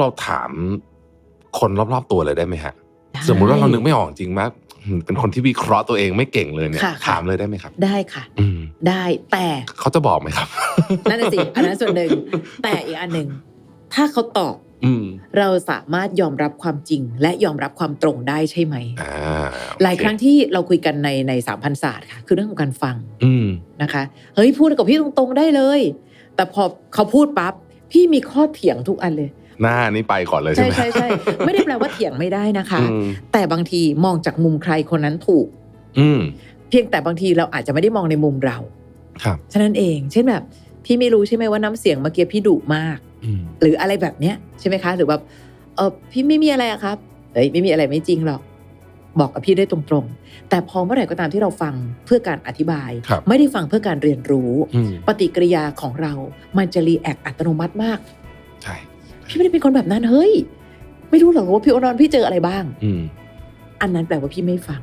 เราถามคนรอบๆตัวเลยได้ไหมฮะได้สมมุติว่าเรานึกไม่ออกจริงมากเป็นคนที่วิเคราะห์ตัวเองไม่เก่งเลยเนี่ยค่ะค่ะถามเลยได้ไหมครับ ได้ค่ะอืมได้แต่เขาจะบอกไหมครับนั่นน่ะสิอันนั้นส่วนหนึ่งแต่อีกอันหนึ่งถ้าเขาตอบอืมเราสามารถยอมรับความจริง และยอมรับความตรงได้ใช่ไหมอ่าโอเหลายครั้งที่เราคุยกันในในสามพันศาสตร์ค่ะ คือเรื่องของการฟังอืมนะคะเฮ้ยพูดกับพี่ตรงๆได้เลย แต่พอเขาพูดปั๊บพี่มีข้อเถียงทุกอันเลย หน้านี่ไปก่อนเลยใช่ใช่ไหมใช่ใช่ไม่ได้แปลว่าเถียงไม่ได้นะคะอืมแต่บางทีมองจากมุมใครคนนั้นถูก อืมเพียงแต่บางทีเราอาจจะไม่ได้มองในมุมเราครับฉะนั้นเอง เช่นแบบ พี่ไม่รู้ใช่ไหมว่าน้ำเสียงเมื่อกี้พี่ดุมากอืมหรืออะไรแบบเนี้ยใช่ไหมคะ หรือแบบเออพี่ไม่มีอะไรอะครับเฮ้ยไม่มีอะไรไม่จริงหรอกบอกกับพี่ได้ตรงๆ แต่พอเมื่อไหร่ก็ตามที่เราฟังเพื่อการอธิบายครับไม่ได้ฟังเพื่อการเรียนรู้อืมปฏิกิริยาของเรา มันจะรีแอคอัตโนมัติมาก ใช่ พี่ไม่ได้เป็นคนแบบนั้นเฮ้ย ไม่รู้หรอกว่าพี่โอนอนพี่เจออะไรบ้าง อืม อันนั้นแปลว่าพี่ไม่ฟัง